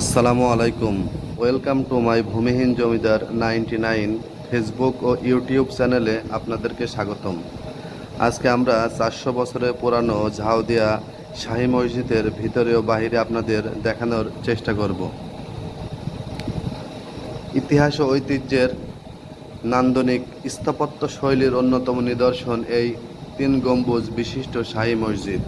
আসসালামু আলাইকুম। Welcome to my ভূমিহীন জমিদার নাইনটি নাইন ফেসবুক ও ইউটিউব চ্যানেলে আপনাদেরকে স্বাগতম। আজকে আমরা চারশো বছরের পুরানো ঝাউদিয়া শাহী মসজিদের ভিতরে ও বাহিরে আপনাদের দেখানোর চেষ্টা করব। ইতিহাস ও ঐতিহ্যের নান্দনিক স্থাপত্য শৈলীর অন্যতম নিদর্শন এই তিন গম্বুজ বিশিষ্ট শাহী মসজিদ।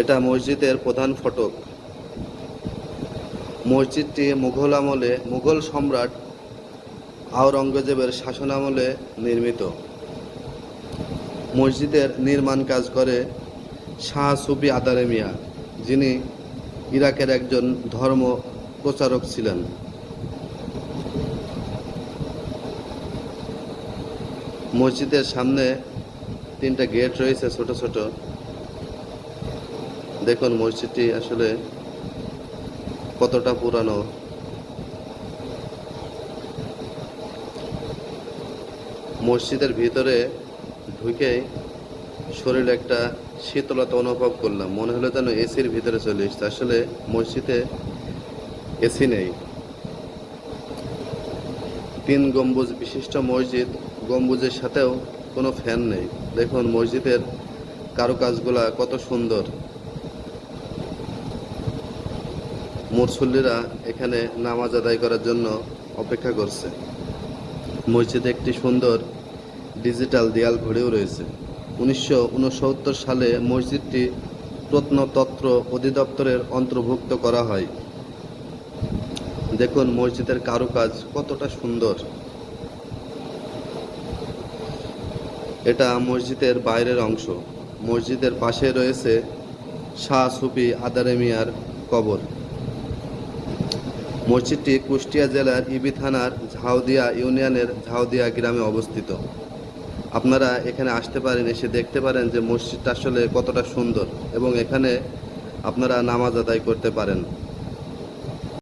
এটা মসজিদের প্রধান ফটক। মসজিদটি মুঘল আমলে, মুঘল সম্রাট আওরঙ্গজেবের শাসনামলে নির্মিত। মসজিদের নির্মাণ কাজ করে শাহ সুফি আদারে মিয়া, যিনি ইরাকের একজন ধর্ম প্রচারক ছিলেন। মসজিদের সামনে তিনটা গেট রয়েছে ছোট ছোট। দেখুন মসজিদটি আসলে কতটা পুরানো। মসজিদের ভিতরে ঢুকেই শরীরে একটা শীতলতা অনুভব করলাম। মনে হলো যেন এসির ভিতরে চলে এসছে। আসলে মসজিদে এসি নেই। তিন গম্বুজ বিশিষ্ট মসজিদ, গম্বুজের সাথেও কোনো ফ্যান নেই। দেখুন মসজিদের কারুকাজগুলা কত সুন্দর। মুরসল্লিরা এখানে নামাজ আদায় করার জন্য অপেক্ষা করছে। মসজিদে একটি সুন্দর ডিজিটাল দেয়াল ঘড়িও রয়েছে। উনিশশো উনসত্তর সালে মসজিদটি প্রত্নতত্ত্ব অধিদপ্তরের অন্তর্ভুক্ত করা হয়। দেখুন মসজিদের কারুকাজ কতটা সুন্দর। এটা মসজিদের বাইরের অংশ। মসজিদের পাশে রয়েছে শাহ সুফি আদারে মিয়ার কবর। মসজিদটি কুষ্টিয়া জেলার ইবি থানার ঝাউদিয়া ইউনিয়নের ঝাউদিয়া গ্রামে অবস্থিত। আপনারা এখানে আসতে পারেন, এসে দেখতে পারেন যে মসজিদটা আসলে কতটা সুন্দর এবং এখানে আপনারা নামাজ আদায় করতে পারেন।